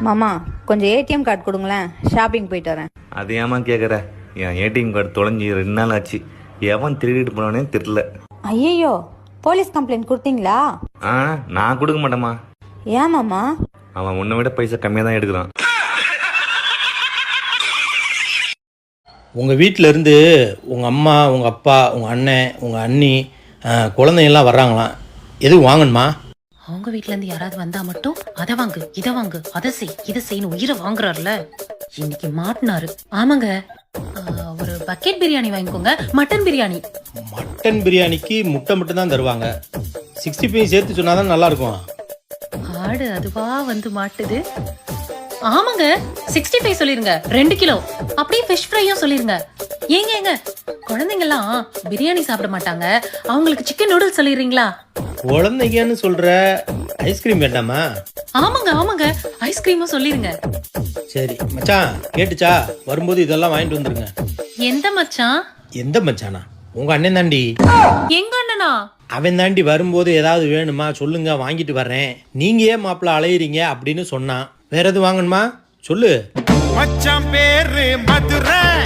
மாமா கொஞ்சம் ATM card கொடுங்களேன். ஷாப்பிங் போயிட்டு வரேன். அது ஏமா கேட்குற என் ஏடிஎம் கார்டு தொலைஞ்சி ரெண்டு நாள் ஆச்சு. எவன் திருடிட்டு போனானே தெரில ஐயோ போலீஸ் கம்ப்ளைண்ட் கொடுத்தீங்களா? ஆ நான் கொடுக்க மாட்டேம்மா. ஏன் மாமா? அவன் உன்னை விட பைசா கம்மியாக தான் எடுக்கிறான். உங்கள் வீட்டில் இருந்து உங்கள் அம்மா உங்கள் அப்பா உங்கள் அண்ணன் உங்கள் அண்ணி அஹ், குழந்தைங்கெல்லாம் வர்றாங்களாம். எதுவும் வாங்கணுமா? அவங்க வீட்ல இருந்து யாராவது வந்தா மட்டும் அதை வாங்கு இதை வாங்கு அதை செய் இதை செய்யணும் உயிரை வாங்குறாருல? இன்னைக்கு மாட்டினாரு. ஆமாங்க. ஒரு பக்கெட் பிரியாணி வாங்கிக்கோங்க. மட்டன் பிரியாணி மட்டன் பிரியாணிக்கு முட்டை மட்டும் தான் தருவாங்க. சிக்ஸ்டி ஃபைவ் சேர்த்து சொன்னால் தான் நல்லாயிருக்கும். ஆடு அதுவா வந்து மாட்டுது. ஆமாங்க. சிக்ஸ்டி ஃபைவ் சொல்லிருங்க. ரெண்டு கிலோ. அப்படியே ஃபிஷ் ஃப்ரையும் சொல்லிருங்க. ஏங்க ஏங்க? குழந்தைங்கலாம் பிரியாணி சாப்பிட மாட்டாங்க. அவங்களுக்கு சிக்கன் நூடுல்ஸ் சொல்லிடுறீங்களா? குழந்தைங்கன்னு சொல்கிற ஐஸ்கிரீம் வேண்டாமா? ஆமாங்க ஆமாங்க. ஐஸ்கிரீமும் சொல்லிருங்க. சரி மச்சான் கேட்டுச்சா? வரும்போது இதெல்லாம் வாங்கிட்டு வந்துருங்க. எந்த மச்சான்? எந்த மச்சானா? உங்கள் அண்ணன் தாண்டி. எங்க அண்ணனா? அவன் தாண்டி வரும்போது ஏதாவது வேணுமா? சொல்லுங்க வாங்கிட்டு வர்றேன். நீங்க ஏன் மாப்பிள்ள அலையிறீங்க அப்படின்னு சொன்னான். வேற எதுவும் வாங்கணுமா? சொல்லு. மச்சான் பேரு மதுரை.